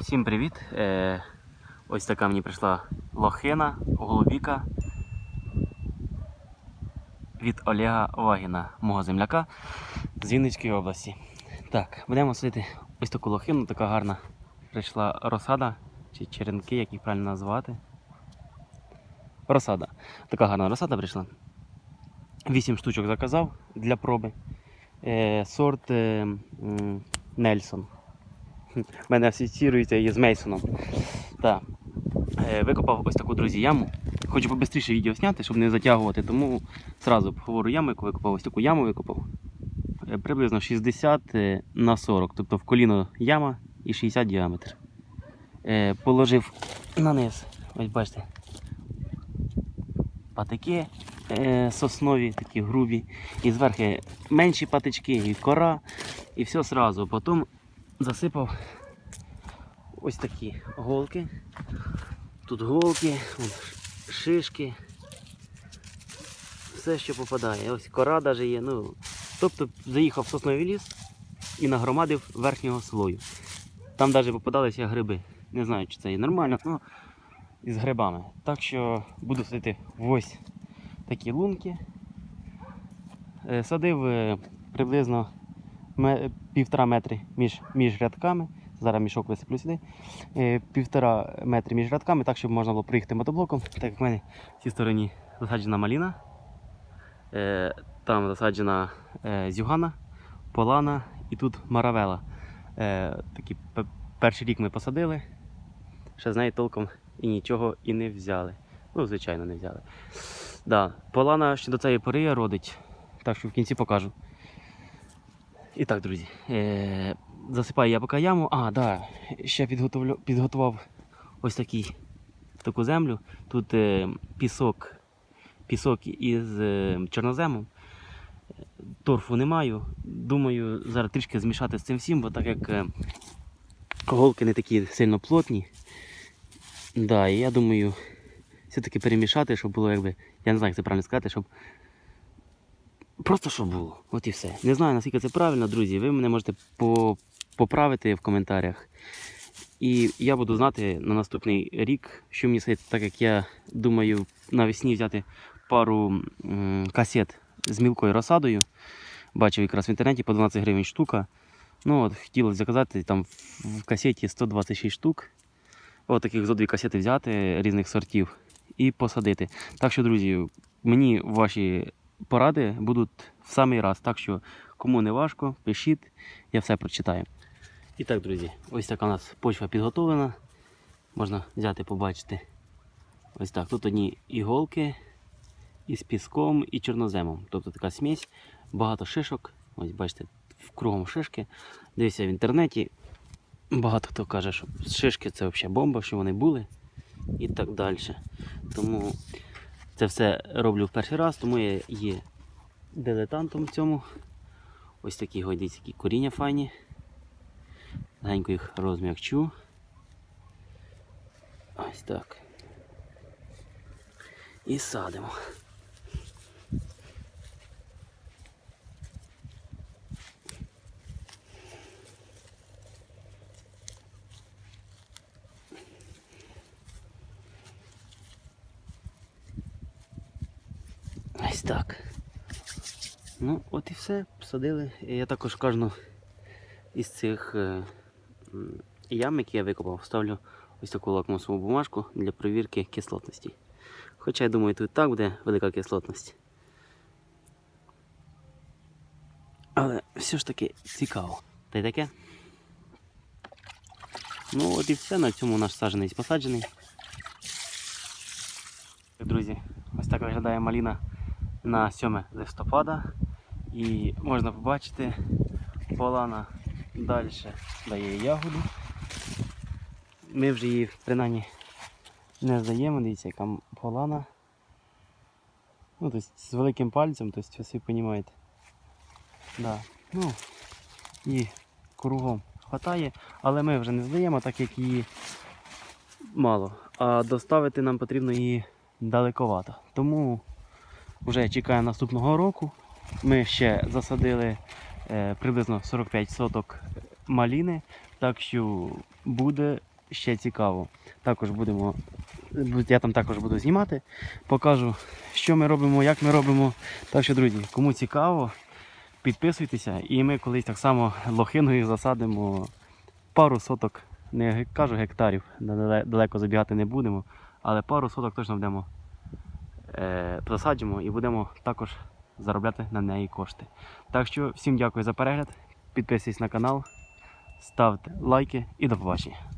Всім привіт! Е, ось така мені прийшла лохина, голубіка від Олега Вагіна, мого земляка з Вінницької області. Так, будемо садити ось таку лохину, така гарна прийшла розсада, чи черенки, як їх правильно назвати. Розсада. Така гарна розсада прийшла. Вісім штучок заказав для проби. Е, сорт е, Нельсон. Мене асоціюється її з Мейсоном. Так. Е, Викопав ось таку, друзі, яму. Хочу побистріше відео зняти, щоб не затягувати, тому зразу говорю яму, яку викопав, ось таку яму викопав. Е, Приблизно 60 е, на 40, тобто в коліно яма і 60 діаметр. Положив на низ, ось бачите, патики соснові, такі грубі, і зверху менші патички, і кора, і все одразу. Потім засипав ось такі голки. Тут голки, шишки. Все, що попадає. Ось кора навіть є. Ну, тобто заїхав в сосновий ліс і нагромадив верхнього слою. Там навіть попадалися гриби. Не знаю, чи це є нормально, але із грибами. Так що буду садити ось такі лунки. Е, Садив е, приблизно півтора метри між, між рядками. Зараз мішок висиплю сюди. Е, Півтора метри між рядками, так, щоб можна було проїхати мотоблоком. Так як в мене в цій стороні засаджена маліна, е, там засаджена е, зюгана, полана і тут маравела. Такі перший рік ми посадили, ще з неї толком і нічого і не взяли. Ну, звичайно, не взяли. Да, полана ще до цієї пори родить, так що в кінці покажу. І так, друзі, е, засипаю я поки яму. А, да, ще підготував ось такий, таку землю. Тут е, пісок, пісок із е, чорноземом. Торфу не маю. Думаю, зараз трішки змішати з цим всім, бо так як е, голки не такі сильно плотні. Да, і я думаю, все-таки перемішати, щоб було якби. Я не знаю, як це правильно сказати, щоб Просто щоб було. От і все. Не знаю, наскільки це правильно, друзі. Ви мене можете по- поправити в коментарях. І я буду знати на наступний рік, що мені садити, так як я думаю навесні взяти пару касет з мілкою розсадою. Бачив якраз в інтернеті по 12 гривень штука. Ну от хотілося заказати там в касеті 126 штук. От таких зо дві касети взяти різних сортів і посадити. Так що, друзі, мені ваші поради будуть в самий раз. Так що, кому не важко, пишіть, я все прочитаю. І так, друзі, ось така у нас почва підготовлена. Можна взяти, побачити. Ось так. Тут одні іголки із піском і чорноземом. Тобто така смесь, багато шишок. Ось бачите, кругом шишки. Дивіться в інтернеті. Багато хто каже, що шишки це взагалі бомба, що вони були і так далі. Тому це все роблю в перший раз, тому я є дилетантом в цьому. Ось такі годіться, які коріння файні. Легенько їх розм'якчу. Ось так. І садимо. Ось так. Ну, от і все, посадили. Я також кожну із цих е, ям, які я викопав, ставлю ось таку лакмусову бумажку для перевірки кислотності. Хоча я думаю, тут так буде велика кислотність. Але все ж таки цікаво. Та й таке. Ну от і все, на цьому наш саджанець посаджений. Друзі, ось так виглядає маліна на 7 листопада. І можна побачити, полана далі дає ягоду. Ми вже її принаймні не здаємо, дивіться, яка полана. Ну, тобто з великим пальцем, тобто всі розумієте. Да. Ну, і кругом хватає, але ми вже не здаємо, так як її мало. А доставити нам потрібно її далековато. Тому вже чекаємо наступного року. Ми ще засадили е, приблизно 45 соток маліни, так що буде ще цікаво. Також будемо, я там також буду знімати, покажу, що ми робимо, як ми робимо. Так що, друзі, кому цікаво, підписуйтеся, і ми колись так само лохиною засадимо пару соток, не кажу гектарів, далеко забігати не будемо, але пару соток точно будемо е, засаджимо і будемо також заробляти на неї кошти. Так що всім дякую за перегляд, підписуйтесь на канал, ставте лайки і до побачення.